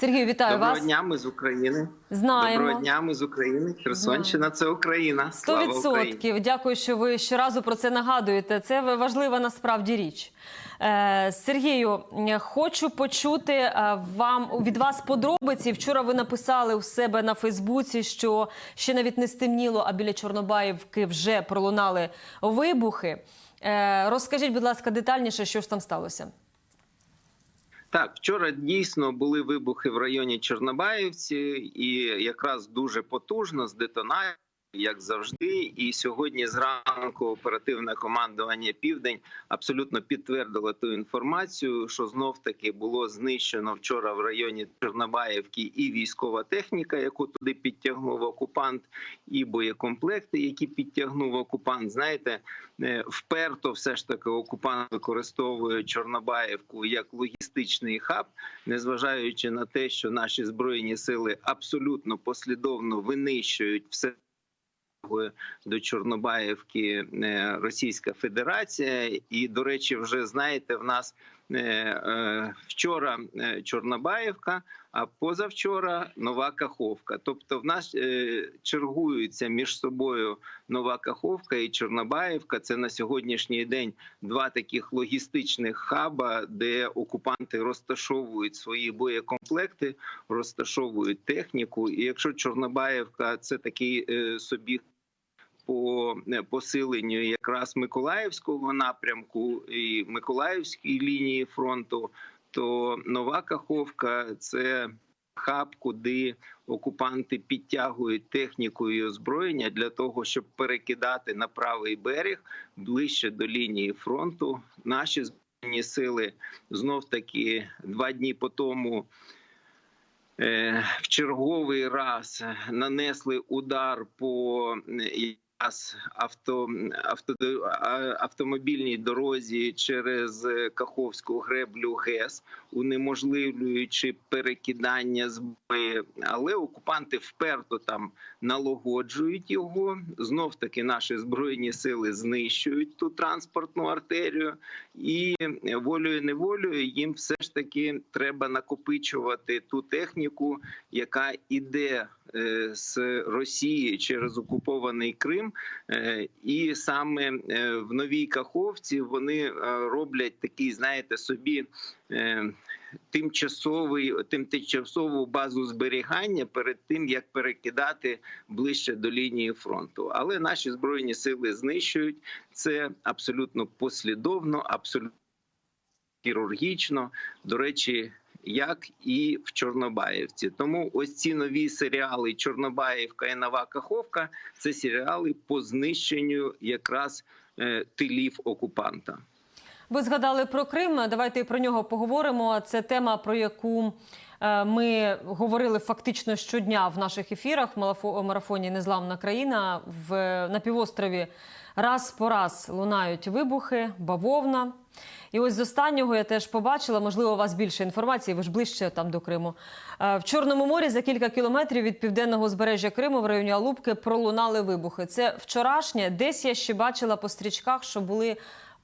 Сергію, вітаю Доброго вас. дня, ми з України. Знаємо. Доброго дня, ми з України. Херсонщина це Україна. Сто Слава Україні. відсотків. Дякую, що ви щоразу про це нагадуєте. Це важлива насправді річ. Е, Сергію, хочу почути е, вам від вас подробиці. Вчора ви написали у себе на Фейсбуці, що ще навіть не стемніло, а біля Чорнобаївки вже пролунали вибухи. Е, Розкажіть, будь ласка, детальніше, що ж там сталося. Так, вчора дійсно були вибухи в районі Чорнобаївці, і якраз дуже потужно з детонацією, як завжди. І сьогодні зранку оперативне командування Південь абсолютно підтвердило ту інформацію, що знов таки було знищено вчора в районі Чорнобаївки і військова техніка, яку туди підтягнув окупант, і боєкомплекти, які підтягнув окупант. Знаєте, е, вперто все ж таки окупант використовує Чорнобаївку як логістичний хаб, незважаючи на те, що наші збройні сили абсолютно послідовно винищують все. До Чорнобаївки е, Російська Федерація, і до речі, вже знаєте, в нас вчора е, Чорнобаївка, а позавчора Нова Каховка. Тобто, в нас е, чергуються між собою Нова Каховка і Чорнобаївка. Це на сьогоднішній день два таких логістичних хаба, де окупанти розташовують свої боєкомплекти, розташовують техніку. І якщо Чорнобаївка це такий е, собі по е, посиленню якраз Миколаївського напрямку і Миколаївської лінії фронту, то нова Каховка це хаб, куди окупанти підтягують техніку і озброєння для того, щоб перекидати на правий берег ближче до лінії фронту. Наші збройні сили знов таки два дні по тому. е, В черговий раз нанесли удар по е, авто, авто, автомобільній дорозі через е, Каховську греблю ГЕС, унеможливлюючи перекидання зброї. Але окупанти вперто там налагоджують його. Знов таки наші збройні сили знищують ту транспортну артерію, і волею неволею їм все ж таки треба накопичувати ту техніку, яка іде е, з Росії через окупований Крим, Е, і саме е, в новій Каховці вони е, роблять такий, знаєте, собі. тим тимчасову базу зберігання перед тим як перекидати ближче до лінії фронту. Але наші збройні сили знищують це абсолютно послідовно, абсолютно хірургічно. До речі, як і в Чорнобаївці. Тому ось ці нові серіали Чорнобаївка і Нова Каховка це серіали по знищенню якраз е, тилів окупанта. Ви згадали про Крим. Давайте про нього поговоримо. Це тема, про яку ми говорили фактично щодня в наших ефірах марафоні Незламна країна в на півострові. Раз по раз лунають вибухи, бавовна. І ось з останнього я теж побачила, можливо, у вас більше інформації, ви ж ближче там до Криму. Е, В Чорному морі за кілька кілометрів від південного узбережжя Криму в районі Алубки пролунали вибухи. Це вчорашнє. Десь я ще бачила по стрічках, що були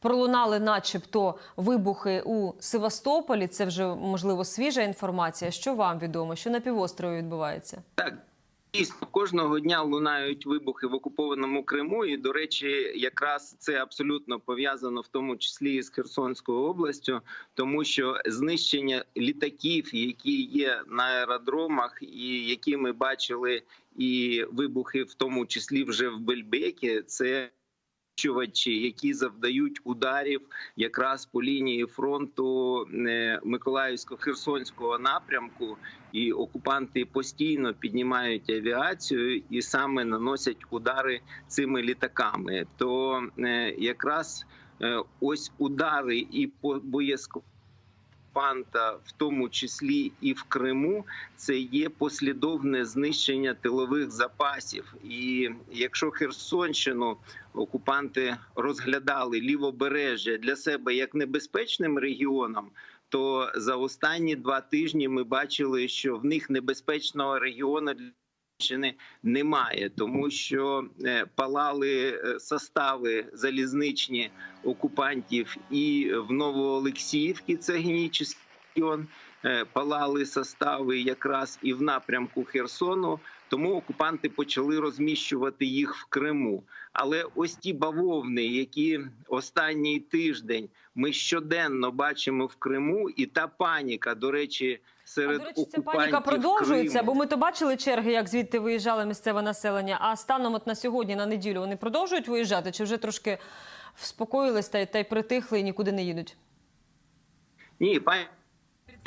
пролунали, начебто, вибухи у Севастополі. Це вже можливо свіжа інформація. Що вам відомо? Що на півострові відбувається? Так. Дійсно, кожного дня лунають вибухи в окупованому Криму, і до речі, якраз це абсолютно пов'язано в тому числі з Херсонською областю, тому що знищення літаків, які є на аеродромах, і які ми бачили, і вибухи, в тому числі вже в Бельбекі, це які завдають ударів якраз по лінії фронту е, Миколаївсько-Херсонського напрямку, і окупанти постійно піднімають авіацію і саме наносять удари цими літаками. То е, якраз е, ось удари і по боєскладу окупанта, в тому числі і в Криму, це є послідовне знищення тилових запасів. І якщо Херсонщину окупанти розглядали лівобережжя для себе як небезпечним регіоном. То за останні два тижні ми бачили, що в них небезпечного регіону немає, тому що е, палали е, состави залізничні окупантів і в Новоолексіївці, це Генічний е, палали состави якраз і в напрямку Херсону. Тому окупанти почали розміщувати їх в Криму. Але ось ті бавовни, які останній тиждень ми щоденно бачимо в Криму, і та паніка, до речі, А, до речі, ця паніка продовжується, Криму. бо ми то бачили черги, як звідти виїжджало місцеве населення. А станом от на сьогодні, на неділю, вони продовжують виїжджати, чи вже трошки вспокоїлись та, й- та й притихли і нікуди не їдуть? Ні, пані.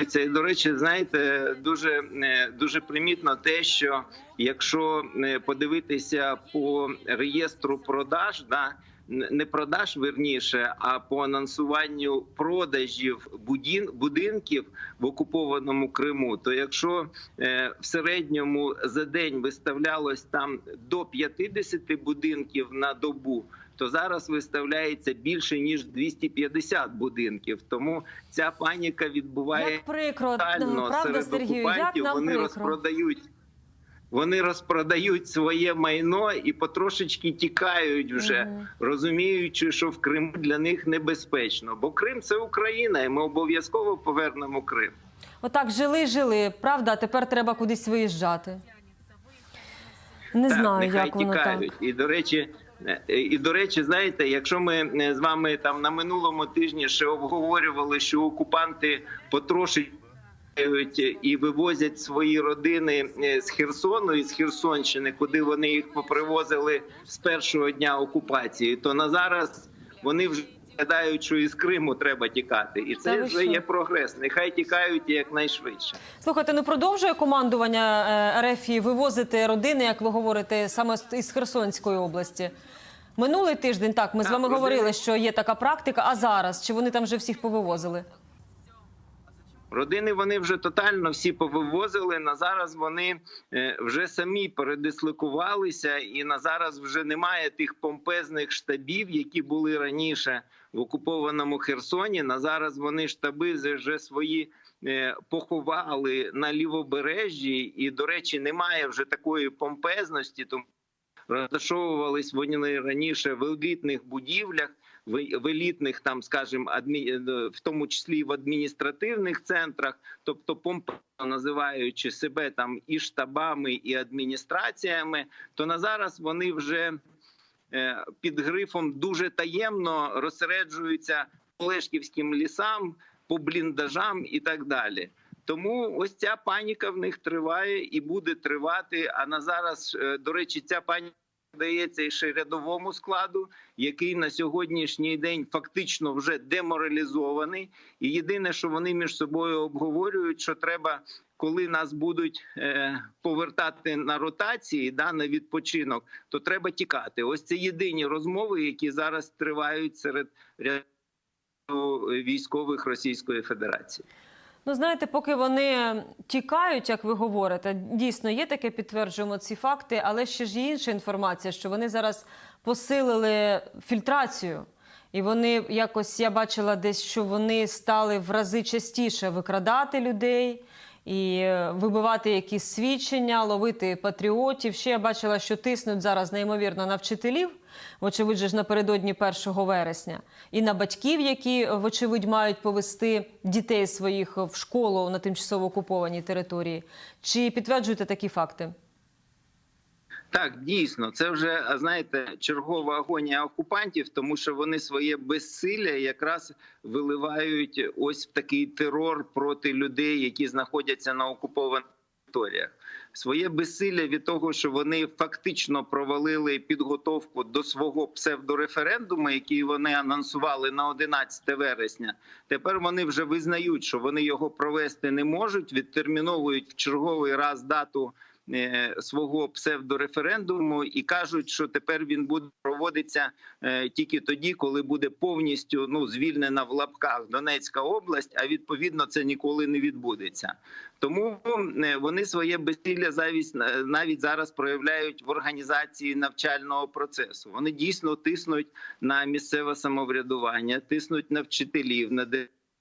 Це до речі, знаєте, дуже е, дуже примітно те, що якщо е, подивитися по реєстру продаж, да не продаж верніше, а по анонсуванню продажів будін, будинків в окупованому Криму, то якщо е, в середньому за день виставлялось там до 50 будинків на добу, то зараз виставляється більше ніж 250 будинків. Тому ця паніка відбувається Як прикро, правда, серед Сергію, як окупантів. нам Вони прикро. розпродають. Вони розпродають своє майно і потрошечки тікають вже, Мгм. розуміючи, що в Криму для них небезпечно. Бо Крим це Україна, і ми обов'язково повернемо Крим. Отак жили, жили, правда, а тепер треба кудись виїжджати. Не так, знаю, нехай як воно тікають. так. І до речі, е, і до речі, знаєте, якщо ми е, з вами там на минулому тижні ще обговорювали, що окупанти потрошить і вивозять свої родини е, з Херсону і з Херсонщини, куди вони їх попривозили з першого дня окупації, то на зараз вони вже гадають, що із Криму треба тікати, і це вже є прогрес. Нехай тікають якнайшвидше. Слухайте, ну продовжує командування е, РФ вивозити родини, як ви говорите, саме із Херсонської області. Минулий тиждень так ми з вами родини- говорили, що є така практика. А зараз чи вони там вже всіх повивозили? Родини вони вже тотально всі повивозили. На зараз вони е, вже самі передислокувалися, і на зараз вже немає тих помпезних штабів, які були раніше в окупованому Херсоні. На зараз вони штаби вже свої е, поховали на лівобережжі, і до речі, немає вже такої помпезності. Тому розташовувались вони раніше в елітних будівлях, в елітних, там, скажімо, адмі... е, в тому числі в адміністративних центрах, тобто помпезно називаючи себе там і штабами, і адміністраціями, то на зараз вони вже е, під грифом дуже таємно розсереджуються по Лешківським лісам, по бліндажам і так далі. Тому ось ця паніка в них триває і буде тривати. А на зараз, е, до речі, ця паніка дається і ще рядовому складу, який на сьогоднішній день фактично вже деморалізований. І єдине, що вони між собою обговорюють, що треба, коли нас будуть е, повертати на ротації, да, на відпочинок, то треба тікати. Ось це єдині розмови, які зараз тривають серед військових Російської Федерації. Ну, знаєте, поки вони тікають, як ви говорите, дійсно є таке, підтверджуємо ці факти, але ще ж є інша інформація, що вони зараз посилили фільтрацію. І вони якось я бачила десь, що вони стали в рази частіше викрадати людей і е, вибивати якісь свідчення, ловити патріотів. Ще я бачила, що тиснуть зараз неймовірно на вчителів, вочевидь ж напередодні 1 вересня, і на батьків, які вочевидь мають повести дітей своїх в школу на тимчасово окупованій території. Чи підтверджуєте такі факти? Так, дійсно, це вже знаєте чергова агонія окупантів, тому що вони своє безсилля якраз виливають ось в такий терор проти людей, які знаходяться на окупованих територіях. Своє безсилля від того, що вони фактично провалили підготовку до свого псевдореферендуму, який вони анонсували на 11 вересня. Тепер вони вже визнають, що вони його провести не можуть, відтерміновують в черговий раз дату свого псевдореферендуму і кажуть, що тепер він буде проводитися е, тільки тоді, коли буде повністю ну звільнена в лапках Донецька область. А відповідно це ніколи не відбудеться. Тому е, вони своє безсилля завість е, навіть зараз проявляють в організації навчального процесу. Вони дійсно тиснуть на місцеве самоврядування, тиснуть на вчителів, на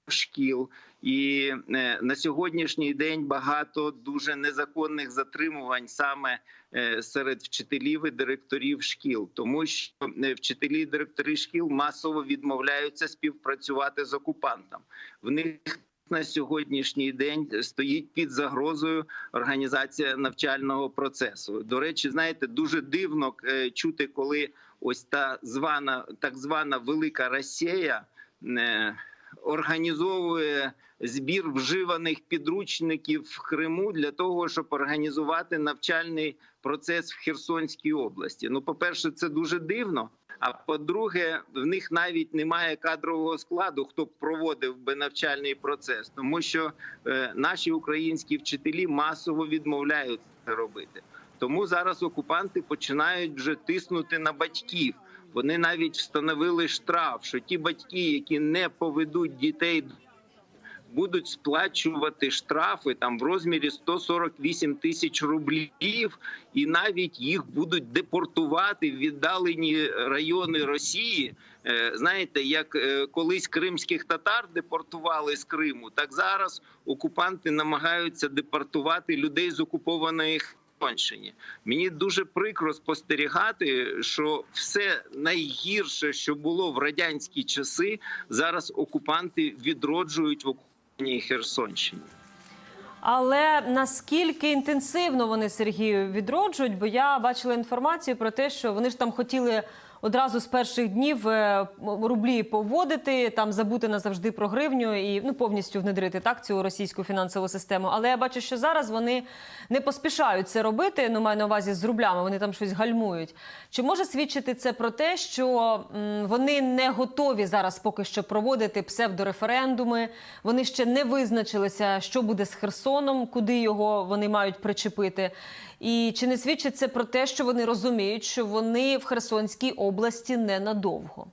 шкіл. І е, на сьогоднішній день багато дуже незаконних затримувань саме е, серед вчителів і директорів шкіл, тому що е, вчителі і директори шкіл масово відмовляються співпрацювати з окупантом. В них на сьогоднішній день стоїть під загрозою організація навчального процесу. До речі, знаєте, дуже дивно чути, коли ось та звана так звана велика Росія організовує збір вживаних підручників в Криму для того, щоб організувати навчальний процес в Херсонській області. Ну, по-перше, це дуже дивно. А по-друге, в них навіть немає кадрового складу, хто б проводив би навчальний процес, тому що е, наші українські вчителі масово відмовляють це робити. Тому зараз окупанти починають вже тиснути на батьків. Вони навіть встановили штраф, що ті батьки, які не поведуть дітей будуть сплачувати штрафи там в розмірі 148 тисяч рублів, і навіть їх будуть депортувати в віддалені райони Росії. Е, Знаєте, як е, колись кримських татар депортували з Криму, так зараз окупанти намагаються депортувати людей з окупованої Херсонщини. Мені дуже прикро спостерігати, що все найгірше, що було в радянські часи, зараз окупанти відроджують в окупованій Херсонщині. Але наскільки інтенсивно вони Сергію відроджують? Бо я бачила інформацію про те, що вони ж там хотіли одразу з перших днів е, рублі поводити, там забути назавжди про гривню і ну повністю внедрити так цю російську фінансову систему. Але я бачу, що зараз вони не поспішають це робити. Ну маю на увазі з рублями. Вони там щось гальмують. Чи може свідчити це про те, що вони не готові зараз поки що проводити псевдореферендуми? Вони ще не визначилися, що буде з Херсоном, куди його вони мають причепити. І чи не свідчить це про те, що вони розуміють, що вони в Херсонській області ненадовго?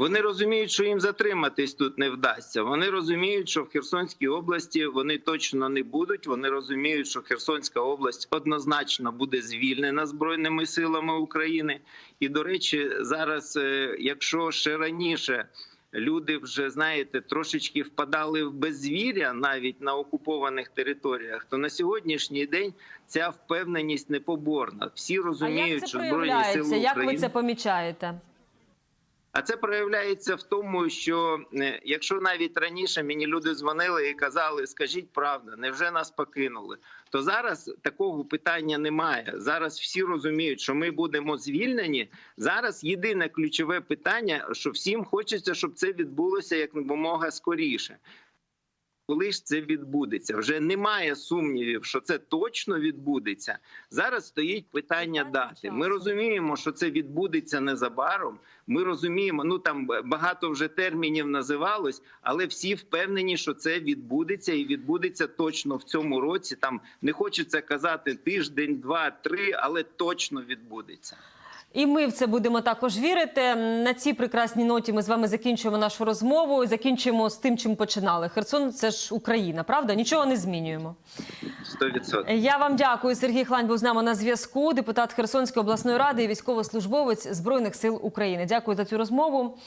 Вони розуміють, що їм затриматись тут не вдасться. Вони розуміють, що в Херсонській області вони точно не будуть. Вони розуміють, що Херсонська область однозначно буде звільнена збройними силами України. І до речі, зараз, е, якщо ще раніше. Люди вже знаєте трошечки впадали в безвір'я навіть на окупованих територіях. То на сьогоднішній день ця впевненість непоборна. Всі А розуміють, як це що збройні сили Як України... ви це помічаєте? А це проявляється в тому, що е, якщо навіть раніше мені люди дзвонили і казали, скажіть правду, невже нас покинули? То зараз такого питання немає. Зараз всі розуміють, що ми будемо звільнені. Зараз єдине ключове питання, що всім хочеться, щоб це відбулося якомога скоріше. Коли ж це відбудеться? Вже немає сумнівів, що це точно відбудеться. Зараз стоїть питання дати. Ми розуміємо, що це відбудеться незабаром. Ми розуміємо, ну там багато вже термінів називалось, але всі впевнені, що це відбудеться, і відбудеться точно в цьому році. Там не хочеться казати тиждень, два, три, але точно відбудеться. І ми в це будемо також вірити. На цій прекрасній ноті ми з вами закінчуємо нашу розмову і закінчуємо з тим, чим починали. Херсон це ж Україна, правда? Нічого не змінюємо. 100%. Я вам дякую. Сергій Хлань був з нами на зв'язку. Депутат Херсонської обласної ради і військовослужбовець збройних сил України. Дякую за цю розмову.